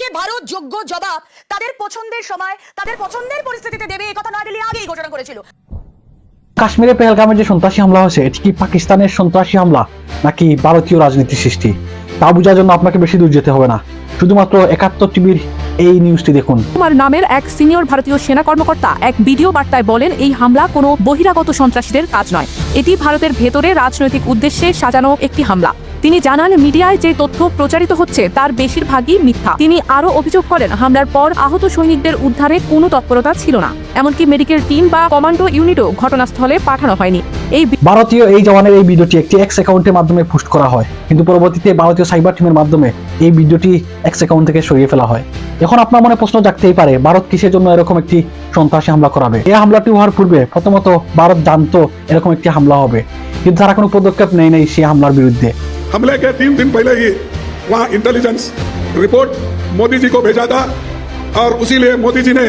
হামলাকে ভারত যোগ্য জবাব তাদের পছন্দের সময় তাদের পছন্দের পরিস্থিতিতে দেবে এই কথা নয়াদিল্লি আগেই ঘোষণা করেছিল। কাশ্মীরে পেহেলগামে যে সন্ত্রাসী হামলা হয়েছে এটি কি পাকিস্তানের সন্ত্রাসী হামলা নাকি ভারতীয় রাজনীতির সৃষ্টি? তা বোঝার জন্য আপনাকে বেশি দূর যেতে হবে না। শুধুমাত্র একাত্তর টিভির এই নিউজটি দেখুন। কুমার নামের এক সিনিয়র ভারতীয় সেনা কর্মকর্তা এক ভিডিও বার্তায় বলেন এই হামলা কোনো বহিরাগত সন্ত্রাসীদের কাজ নয়। এটি ভারতের ভেতরে রাজনৈতিক উদ্দেশ্যে সাজানো একটি হামলা। তিনি জানান, মিডিয়ায় যে তথ্য প্রচারিত হচ্ছে তার বেশিরভাগই মিথ্যা। তিনি আরও অভিযোগ করেন, হামলার পর আহত সৈনিকদের উদ্ধারে কোনো তৎপরতা ছিল না। এমনকি মেডিকেল টিম বা কমান্ডো ইউনিটও ঘটনাস্থলে পাঠানো হয়নি। এই ভারতীয় এই জওয়ানের এই ভিডিওটি একটি এক্স অ্যাকাউন্টের মাধ্যমে পোস্ট করা হয়। কিন্তু পরবর্তীতে ভারতীয় সাইবার টিমের মাধ্যমে এই ভিডিওটি এক্স অ্যাকাউন্ট থেকে সরিয়ে ফেলা হয়। এখন আপনার মনে প্রশ্ন জাগতেই পারে, ভারত কিসের জন্য এরকম একটি সন্ত্রাসী হামলা করাবে? এই হামলাটি হওয়ার পূর্বে প্রথমত ভারত জানতো এরকম একটি হামলা হবে। কিন্তু তারা কোনো পদক্ষেপ নেয় নেই সেই হামলার বিরুদ্ধে। हमले के तीन दिन पहले ही वहाँ इंटेलिजेंस रिपोर्ट मोदी जी को भेजा था और उसी लिए मोदी जी ने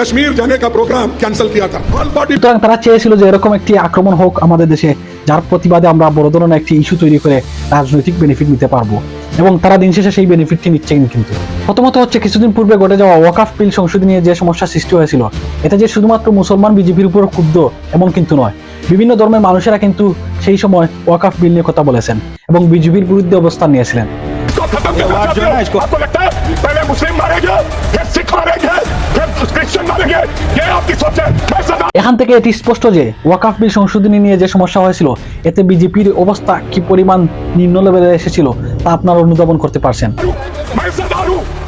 कश्मीर जाने का प्रोग्राम कैंसिल किया था ऑल पार्टी সুতরাং তারা চেয়েছিল যে এরকম একটি আক্রমণ হোক আমাদের দেশে যার প্রতিবাদে আমরা বড় ধরনের একটি ইস্যু তৈরি করে রাজনৈতিক বেনিফিট নিতে পারবো এবং তারা দিন শেষে সেই বেনিফিটটি নিচ্ছেন কিন্তু প্রথমত হচ্ছে কিছুদিন পূর্বে ঘটে যাওয়া ওয়াকাফ বিল সংশোধনী নিয়ে যে সমস্যা সৃষ্টি হয়েছিল এটা যে শুধুমাত্র মুসলমান বিজেপির উপর ক্ষুব্ধ এমন কিন্তু নয় বিভিন্ন ধর্মের মানুষেরা কিন্তু সেই সময় ওয়াকাফ বিল নিয়ে কথা বলেছেন এবং বিজেপির বিরুদ্ধে অবস্থান নিয়েছিলেন। এখান থেকে এটি স্পষ্ট যে ওয়াকাফ বিল সংশোধনী নিয়ে যে সমস্যা হয়েছিল, এতে বিজেপির অবস্থা কি পরিমাণ নিম্ন লেভেলে এসেছিল তা আপনারা অনুধাবন করতে পারছেন।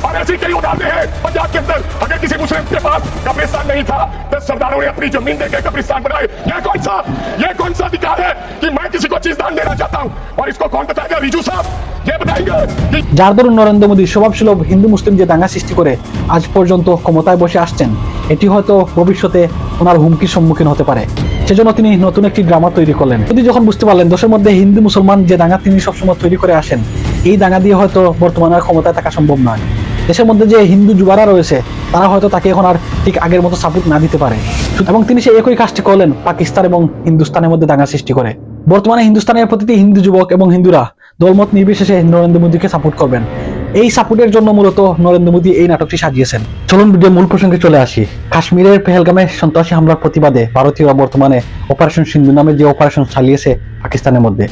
और ऐसे ही कई उदाहरण हैं पंजाब के अंदर अगर किसी मुस्लिम के पास कब्रिस्तान नहीं था तो सरदारों ने अपनी जमीन देकर कब्रिस्तान बनाए ये कौन सा ये कौन सा अधिकार है कि मैं किसी को चीज दान देना चाहता हूँ और इसको कौन बताएगा रिजू साहब ये बताएंगे कि যার দরুন নরেন্দ্র মোদী স্বভাবসুলভ হিন্দু মুসলিম যে দাঙ্গা সৃষ্টি করে আজ পর্যন্ত ক্ষমতায় বসে আসছেন এটি হয়তো ভবিষ্যতে ওনার হুমকির সম্মুখীন হতে পারে সেজন্য তিনি নতুন একটি ড্রামা তৈরি করলেন মোদী যখন বুঝতে পারলেন দেশের মধ্যে হিন্দু মুসলমান যে দাঙ্গা তিনি সবসময় তৈরি করে আসেন এই দাঙ্গা দিয়ে হয়তো বর্তমানে আর ক্ষমতায় থাকা সম্ভব নয় দেশের মধ্যে যে হিন্দু যুবারা রয়েছে, তারা হয়তো তাকে এখন আর ঠিক আগের মতো সাপোর্ট না দিতে পারে। এবং তিনি সেই একই কাজটি করলেন পাকিস্তান এবং হিন্দুস্তানের মধ্যে দাঙ্গা সৃষ্টি করে। বর্তমানে হিন্দুস্তানের প্রতিটি হিন্দু যুবক এবং হিন্দুরা দলমত নির্বিশেষে নরেন্দ্র মোদীকে সাপোর্ট করবেন। এই সাপোর্টের জন্য মূলত নরেন্দ্র মোদী এই নাটকটি সাজিয়েছেন। চলুন ভিডিও মূল প্রসঙ্গে চলে আসি। কাশ্মীরের পেহেলগামে সন্ত্রাসী হামলার প্রতিবাদে ভারতীয়রা বর্তমানে অপারেশন সিন্ধু নামে যে অপারেশন চালিয়েছে পাকিস্তানের মধ্যে।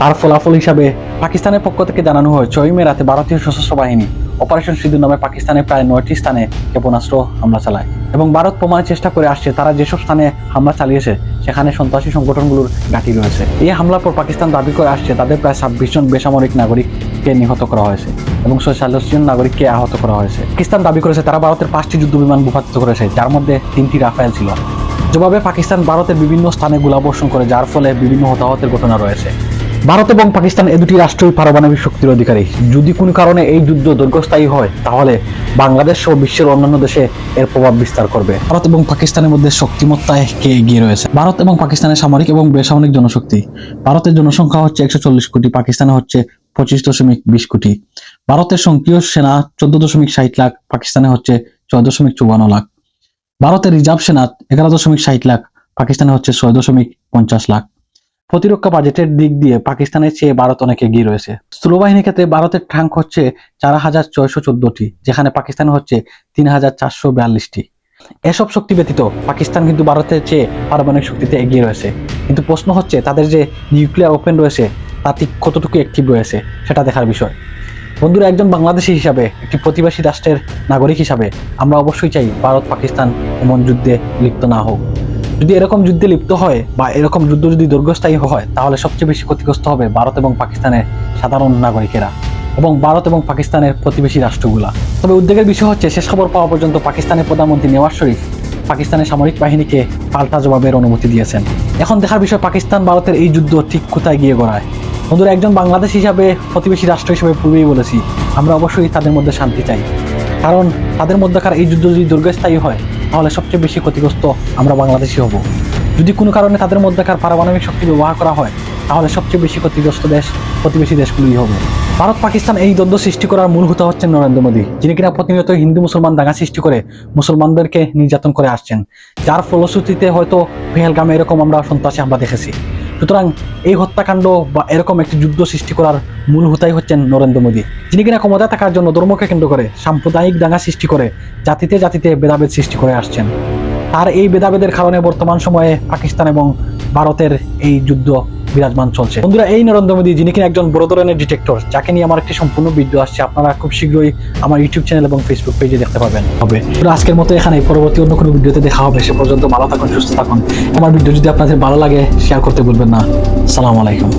তার ফলাফল হিসাবে পাকিস্তানের পক্ষ থেকে জানানো হয় ছয় মে রাতে ভারতীয় সশস্ত্র বাহিনী অপারেশন সিন্ধু নামে পাকিস্তানের প্রায় নয়টি স্থানে ক্ষেপণাস্ত্র হামলা চালায়। এবং ভারত প্রমাণের চেষ্টা করে আসছে, তারা যেসব স্থানে হামলা চালিয়েছে, সেখানে সন্ত্রাসী সংগঠনগুলোর ঘাঁটি রয়েছে। এই হামলার পর পাকিস্তান দাবি করে আসছে, তাদের প্রায় ছাব্বিশ জন বেসামরিক নাগরিককে নিহত করা হয়েছে এবং ছয়চল্লিশ জন নাগরিককে আহত করা হয়েছে। পাকিস্তান দাবি করেছে, তারা ভারতের পাঁচটি যুদ্ধ বিমান ভূপাতিত করেছে, যার মধ্যে তিনটি রাফায়েল ছিল। জবাবে পাকিস্তান ভারতের বিভিন্ন স্থানে গোলাবর্ষণ করে, যার ফলে বিভিন্ন হতাহতের ঘটনা রয়েছে। ভারত এবং পাকিস্তান এ দুটি রাষ্ট্রই পারমাণবিক শক্তির অধিকারী। যদি কোনো কারণে এই যুদ্ধ দীর্ঘস্থায়ী হয়, তাহলে বাংলাদেশ সহ বিশ্বের অন্যান্য দেশে এর প্রভাব বিস্তার করবে। ভারত এবং পাকিস্তানের মধ্যে শক্তিমত্তায় কে এগিয়ে রয়েছে। ভারত এবং পাকিস্তানের সামরিক এবং বেসামরিক জনশক্তি। ভারতের জনসংখ্যা হচ্ছে একশো চল্লিশ কোটি, পাকিস্তানে হচ্ছে পঁচিশ দশমিক বিশ কোটি। ভারতের সক্রিয় সেনা চোদ্দ দশমিক ষাট লাখ, পাকিস্তানে হচ্ছে ছয় দশমিক চুয়ান্ন লাখ। ভারতের রিজার্ভ সেনা এগারো দশমিক ষাট লাখ, পাকিস্তানে হচ্ছে ছয় দশমিক পঞ্চাশ লাখ। প্রতিরক্ষা বাজেটের দিক দিয়ে পাকিস্তানের চেয়ে ভারত অনেক এগিয়ে রয়েছে। স্থূলবাহিনীর ক্ষেত্রে ভারতের ট্যাঙ্ক হচ্ছে চার হাজার ছয়শো চোদ্দটি, যেখানে পাকিস্তান হচ্ছে তিন হাজার চারশো বিয়াল্লিশটি। এসব শক্তি ব্যতীত পাকিস্তান কিন্তু ভারতের চেয়ে পারমাণবিক শক্তিতে এগিয়ে রয়েছে। কিন্তু প্রশ্ন হচ্ছে, তাদের যে নিউক্লিয়ার ওপেন রয়েছে, তা ঠিক কতটুকু অ্যাক্টিভ রয়েছে, সেটা দেখার বিষয়। বন্ধুরা, একজন বাংলাদেশি হিসাবে, একটি প্রতিবেশী রাষ্ট্রের নাগরিক হিসাবে, আমরা অবশ্যই চাই ভারত পাকিস্তান এমন যুদ্ধে লিপ্ত না হোক। যদি এরকম যুদ্ধে লিপ্ত হয় বা এরকম যুদ্ধ যদি দীর্ঘস্থায়ী হয়, তাহলে সবচেয়ে বেশি ক্ষতিগ্রস্ত হবে ভারত এবং পাকিস্তানের সাধারণ নাগরিকেরা এবং ভারত এবং পাকিস্তানের প্রতিবেশী রাষ্ট্রগুলা। তবে উদ্বেগের বিষয় হচ্ছে, শেষ খবর পাওয়া পর্যন্ত পাকিস্তানের প্রধানমন্ত্রী নেওয়াজ শরীফ পাকিস্তানের সামরিক বাহিনীকে পাল্টা জবাবের অনুমতি দিয়েছেন। এখন দেখার বিষয়, পাকিস্তান ভারতের এই যুদ্ধ ঠিক কোথায় গিয়ে গড়ায়? বন্ধুরা, একজন বাংলাদেশ হিসাবে, প্রতিবেশী রাষ্ট্র হিসেবে পূর্বেই বলেছি, আমরা অবশ্যই তাদের মধ্যে শান্তি চাই। কারণ তাদের মধ্যেকার এই যুদ্ধ যদি দীর্ঘস্থায়ী হয় তাহলে সবচেয়ে বেশি ক্ষতিগ্রস্ত আমরা বাংলাদেশি হব। যদি কোনো কারণে তাদের মধ্যেকার পারমাণবিক শক্তি ব্যবহার করা হয়, তাহলে সবচেয়ে বেশি ক্ষতিগ্রস্ত দেশ, প্রতিবেশী দেশগুলোই হবে। ভারত, পাকিস্তান এই দ্বন্দ্ব সৃষ্টি করার মূল হতে হচ্ছেন নরেন্দ্র মোদী, যিনি কিনা প্রতিনিয়ত হিন্দু মুসলমান দাঙ্গা সৃষ্টি করে মুসলমানদেরকে নির্যাতন করে আসছেন। যার ফলশ্রুতিতে হয়তো পেহেলগামে এরকম আমরা সন্ত্রাসী আমরা দেখেছি। সুতরাং এই হত্যাকাণ্ড বা এরকম একটি যুদ্ধ সৃষ্টি করার মূল হুতাই হচ্ছেন নরেন্দ্র মোদী, যিনি কিনা ক্ষমতায় থাকার জন্য ধর্মকে কেন্দ্র করে সাম্প্রদায়িক দাঙ্গা সৃষ্টি করে জাতিতে জাতিতে ভেদাভেদ সৃষ্টি করে আসছেন। আর এই ভেদাভেদের কারণে বর্তমান সময়ে পাকিস্তান এবং ভারতের এই যুদ্ধ বিরাজমান চলছে। বন্ধুরা, এই নরেন্দ্র মোদী যিনি কিনা একজন বড় ধরনের ডিটেক্টর যাকে নিয়ে আমার একটি সম্পূর্ণ ভিডিও আসছে, আপনারা খুব শীঘ্রই আমার ইউটিউব চ্যানেল এবং ফেসবুক পেজে দেখতে পাবেন হবে। আজকের মতো এখানে পরবর্তী অন্য কোনো ভিডিওতে দেখা হবে। সে পর্যন্ত ভালো থাকুন, সুস্থ থাকুন। আমার ভিডিও যদি আপনাদের ভালো লাগে শেয়ার করতে ভুলবেন না। সালাম আলাইকুম।